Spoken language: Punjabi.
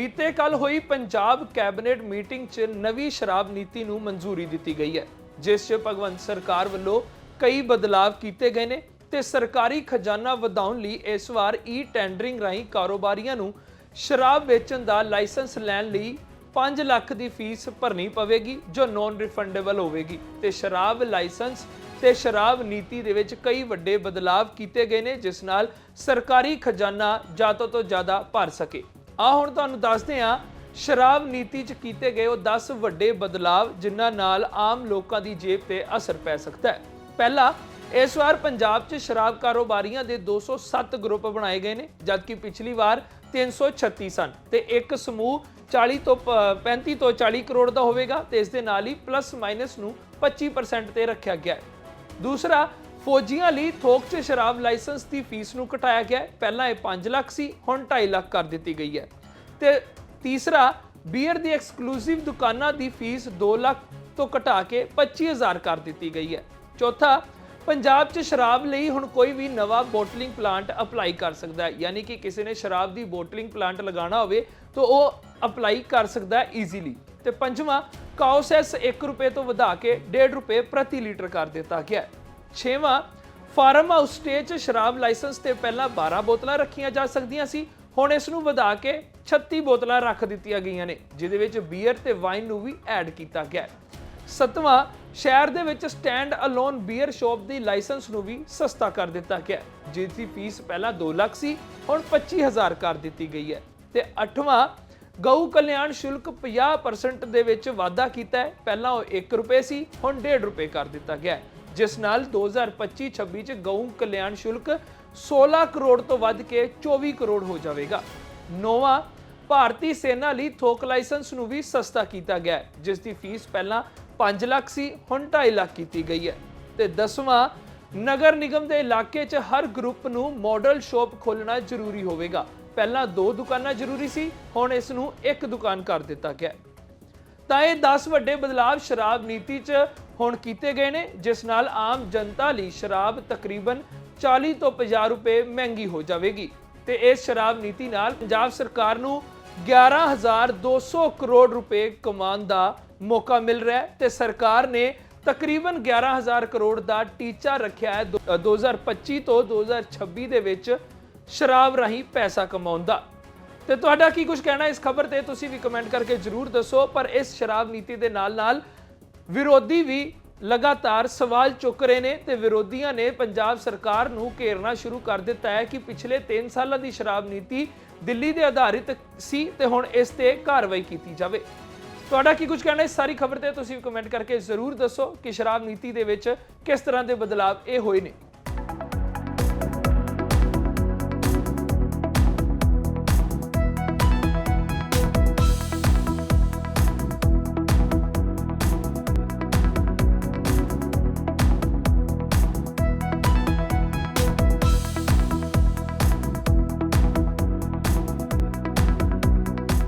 ਬੀਤੇ ਕੱਲ ਹੋਈ ਪੰਜਾਬ ਕੈਬਨਿਟ ਮੀਟਿੰਗ 'ਚ ਨਵੀਂ ਸ਼ਰਾਬ ਨੀਤੀ ਨੂੰ ਮਨਜ਼ੂਰੀ ਦਿੱਤੀ ਗਈ ਹੈ, ਜਿਸ 'ਚ ਭਗਵੰਤ ਸਰਕਾਰ ਵੱਲੋਂ ਕਈ ਬਦਲਾਵ ਕੀਤੇ ਗਏ ਨੇ ਤੇ ਸਰਕਾਰੀ ਖਜ਼ਾਨਾ ਵਧਾਉਣ ਲਈ ਇਸ ਵਾਰ ਈ ਟੈਂਡਰਿੰਗ ਰਾਹੀਂ ਕਾਰੋਬਾਰੀਆਂ ਨੂੰ ਸ਼ਰਾਬ ਵੇਚਣ ਦਾ ਲਾਇਸੈਂਸ ਲੈਣ ਲਈ 5 ਲੱਖ ਦੀ ਫੀਸ ਭਰਨੀ ਪਵੇਗੀ, ਜੋ ਨਾਨ ਰਿਫੰਡੇਬਲ ਹੋਵੇਗੀ। ਤੇ ਸ਼ਰਾਬ ਲਾਇਸੈਂਸ ਤੇ ਸ਼ਰਾਬ ਨੀਤੀ ਦੇ ਵਿੱਚ ਕਈ ਵੱਡੇ ਬਦਲਾਵ ਕੀਤੇ ਗਏ ਨੇ, ਜਿਸ ਨਾਲ ਸਰਕਾਰੀ ਖਜ਼ਾਨਾ ਜ਼ਿਆਦਾ ਤੋਂ ਜ਼ਿਆਦਾ ਭਰ ਸਕੇ। ਆ ਹੁਣ ਤੁਹਾਨੂੰ ਦੱਸਦੇ ਹਾਂ, ਸ਼ਰਾਬ ਨੀਤੀ 'ਚ ਕੀਤੇ ਗਏ ਉਹ 10 ਵੱਡੇ ਬਦਲਾਵ ਜਿਨ੍ਹਾਂ ਨਾਲ ਆਮ ਲੋਕਾਂ ਦੀ ਜੇਬ ਤੇ ਅਸਰ ਪੈ ਸਕਦਾ ਹੈ। ਪਹਿਲਾ, ਇਸ ਵਾਰ ਪੰਜਾਬ 'ਚ ਸ਼ਰਾਬ ਕਾਰੋਬਾਰੀਆਂ ਦੇ 207 ਗਰੁੱਪ ਬਣਾਏ ਗਏ ਨੇ, ਜਦਕਿ ਪਿਛਲੀ ਵਾਰ 336 ਸਨ ਤੇ ਇੱਕ ਸਮੂਹ 40 ਤੋਂ ਪ- 35 ਤੋਂ 40 ਕਰੋੜ ਦਾ ਹੋਵੇਗਾ ਤੇ ਇਸ ਦੇ ਨਾਲ ਹੀ ਪਲੱਸ ਮਾਈਨਸ ਨੂੰ 25% ਤੇ ਰੱਖਿਆ ਗਿਆ ਹੈ। ਦੂਸਰਾ ਫੌਜੀਆਂ ਲਈ ਥੋਕ 'ਚ ਸ਼ਰਾਬ ਲਾਇਸੈਂਸ ਦੀ ਫੀਸ ਨੂੰ ਘਟਾਇਆ ਗਿਆ। ਪਹਿਲਾਂ ਇਹ 5 ਲੱਖ ਸੀ, ਹੁਣ 2.5 ਲੱਖ ਕਰ ਦਿੱਤੀ ਗਈ ਹੈ। ਤੇ ਤੀਸਰਾ, ਬੀਅਰ ਦੀ ਐਕਸਕਲੂਸਿਵ ਦੁਕਾਨਾਂ ਦੀ ਫੀਸ 2 ਲੱਖ ਤੋਂ ਘਟਾ ਕੇ 25000 ਕਰ ਦਿੱਤੀ ਗਈ ਹੈ। ਚੌਥਾ, ਪੰਜਾਬ 'ਚ ਸ਼ਰਾਬ ਲਈ ਹੁਣ ਕੋਈ ਵੀ ਨਵਾਂ ਬੋਟਲਿੰਗ ਪਲਾਂਟ ਅਪਲਾਈ ਕਰ ਸਕਦਾ ਹੈ। ਯਾਨੀ ਕਿ ਕਿਸੇ ਨੇ ਸ਼ਰਾਬ ਦੀ ਬੋਟਲਿੰਗ ਪਲਾਂਟ ਲਗਾਉਣਾ ਹੋਵੇ ਤਾਂ ਉਹ ਅਪਲਾਈ ਕਰ ਸਕਦਾ ਹੈ ਈਜ਼ੀਲੀ ਤੇ ਪੰਜਵਾਂ, ਕਾਉਸੈਸ 1 ਰੁਪਏ ਤੋਂ ਵਧਾ ਕੇ 1.5 ਰੁਪਏ ਪ੍ਰਤੀ ਲੀਟਰ ਕਰ ਦਿੱਤਾ ਗਿਆ ਹੈ। ਛੇਵਾਂ ਫਾਰਮ ਹਾਊਸ ਸਟੇ 'ਚ ਸ਼ਰਾਬ ਲਾਇਸੈਂਸ ਤੇ ਪਹਿਲਾਂ 12 ਬੋਤਲਾਂ ਰੱਖੀਆਂ ਜਾ ਸਕਦੀਆਂ ਸੀ। ਹੁਣ ਇਸ ਨੂੰ ਵਧਾ ਕੇ 36 ਬੋਤਲਾਂ ਰੱਖ ਦਿੱਤੀਆਂ ਗਈਆਂ ਨੇ ਜਿਹਦੇ ਵਿੱਚ ਬੀਅਰ ਤੇ ਵਾਈਨ ਨੂੰ ਵੀ ਐਡ ਕੀਤਾ ਗਿਆ ਹੈ। ਸਤਵਾਂ ਸ਼ਹਿਰ ਦੇ ਵਿੱਚ ਸਟੈਂਡ ਅਲੋਨ ਬੀਅਰ ਸ਼ਾਪ ਦੀ ਲਾਇਸੈਂਸ ਨੂੰ ਵੀ ਸਸਤਾ ਕਰ ਦਿੱਤਾ ਗਿਆ ਹੈ, ਜਿਸ ਦੀ ਫੀਸ ਪਹਿਲਾਂ 2 ਲੱਖ ਸੀ ਹੁਣ 25000 ਕਰ ਦਿੱਤੀ ਗਈ ਹੈ। ਤੇ ਅੱਠਵਾਂ ਗਊ ਕਲਿਆਣ ਸ਼ੁਲਕ 50% ਦੇ ਵਿੱਚ ਵਾਧਾ ਕੀਤਾ ਹੈ ਪਹਿਲਾਂ ਉਹ 1 ਰੁਪਏ ਸੀ ਹੁਣ 1.5 ਰੁਪਏ ਕਰ ਦਿੱਤਾ ਗਿਆ ਹੈ। ਜਿਸ ਨਾਲ 2025-26 ਚ ਗਊ ਕਲਿਆਣ ਸ਼ੁਲਕ 16 ਕਰੋੜ ਤੋਂ ਵੱਧ ਕੇ 24 ਕਰੋੜ ਹੋ ਜਾਵੇਗਾ। ਨੌਵਾਂ, ਭਾਰਤੀ ਸੈਨਾ ਲਈ ਥੋਕ ਲਾਇਸੈਂਸ ਨੂੰ ਵੀ ਸਸਤਾ ਕੀਤਾ ਗਿਆ ਹੈ, ਜਿਸ ਦੀ ਫੀਸ ਪਹਿਲਾਂ 5 ਲੱਖ ਸੀ, ਹੁਣ 2.5 ਲੱਖ ਕੀਤੀ ਗਈ ਹੈ। ਤੇ ਦਸਵਾਂ, ਨਗਰ ਨਿਗਮ ਦੇ ਇਲਾਕੇ 'ਚ ਹਰ ਗਰੁੱਪ ਨੂੰ ਮਾਡਲ ਸ਼ਾਪ ਖੋਲਣਾ ਜ਼ਰੂਰੀ ਹੋਵੇਗਾ। ਪਹਿਲਾਂ ਦੋ ਦੁਕਾਨਾਂ ਜ਼ਰੂਰੀ ਸੀ, ਹੁਣ ਇਸ ਨੂੰ ਇੱਕ ਦੁਕਾਨ ਕਰ ਦਿੱਤਾ ਗਿਆ ਹੈ। ਤਾਂ ਇਹ 10 ਵੱਡੇ ਬਦਲਾਵ ਸ਼ਰਾਬ ਨੀਤੀ 'ਚ ਹੁਣ ਕੀਤੇ ਗਏ ਨੇ ਜਿਸ ਨਾਲ ਆਮ ਜਨਤਾ ਲਈ ਸ਼ਰਾਬ ਤਕਰੀਬਨ 40 ਤੋਂ 50 ਰੁਪਏ ਮਹਿੰਗੀ ਹੋ ਜਾਵੇਗੀ। ਤੇ ਇਸ ਸ਼ਰਾਬ ਨੀਤੀ ਨਾਲ ਪੰਜਾਬ ਸਰਕਾਰ ਨੂੰ 11200 ਕਰੋੜ ਰੁਪਏ ਕਮਾਉਣ ਦਾ ਮੌਕਾ ਮਿਲ ਰਿਹਾ ਹੈ ਤੇ ਸਰਕਾਰ ਨੇ ਤਕਰੀਬਨ 11000 ਕਰੋੜ ਦਾ ਟੀਚਾ ਰੱਖਿਆ ਹੈ। ਦੋ- ਅ, 2025 ਤੋਂ 2026 ਦੇ ਵਿੱਚ ਸ਼ਰਾਬ ਰਾਹੀਂ ਪੈਸਾ ਕਮਾਉਣ ਦਾ। ਤੇ ਤੁਹਾਡਾ ਕੀ ਕੁਝ ਕਹਿਣਾ ਇਸ ਖਬਰ ਤੇ ਤੁਸੀਂ ਵੀ ਕਮੈਂਟ ਕਰਕੇ ਜਰੂਰ ਦੱਸੋ। ਪਰ ਇਸ ਸ਼ਰਾਬ ਨੀਤੀ ਦੇ ਨਾਲ ਨਾਲ ਵਿਰੋਧੀ ਵੀ ਲਗਾਤਾਰ ਸਵਾਲ ਚੁੱਕ ਰਹੇ ਨੇ ਤੇ ਵਿਰੋਧੀਆਂ ਨੇ ਪੰਜਾਬ ਸਰਕਾਰ ਨੂੰ ਘੇਰਨਾ ਸ਼ੁਰੂ ਕਰ ਦਿੱਤਾ ਹੈ ਕਿ ਪਿਛਲੇ 3 ਸਾਲਾਂ ਦੀ ਸ਼ਰਾਬ ਨੀਤੀ ਦਿੱਲੀ ਦੇ ਆਧਾਰਿਤ ਸੀ ਤੇ ਹੁਣ ਇਸ ਤੇ ਕਾਰਵਾਈ ਕੀਤੀ ਜਾਵੇ। ਤੁਹਾਡਾ ਕੀ ਕੁਝ ਕਹਿਣਾ ਇਸ ਸਾਰੀ ਖਬਰ ਤੇ ਤੁਸੀਂ ਵੀ ਕਮੈਂਟ ਕਰਕੇ ਜ਼ਰੂਰ ਦੱਸੋ ਕਿ ਸ਼ਰਾਬ ਨੀਤੀ ਦੇ ਵਿੱਚ ਕਿਸ ਤਰ੍ਹਾਂ ਦੇ ਬਦਲਾਅ ਇਹ ਹੋਏ ਨੇ।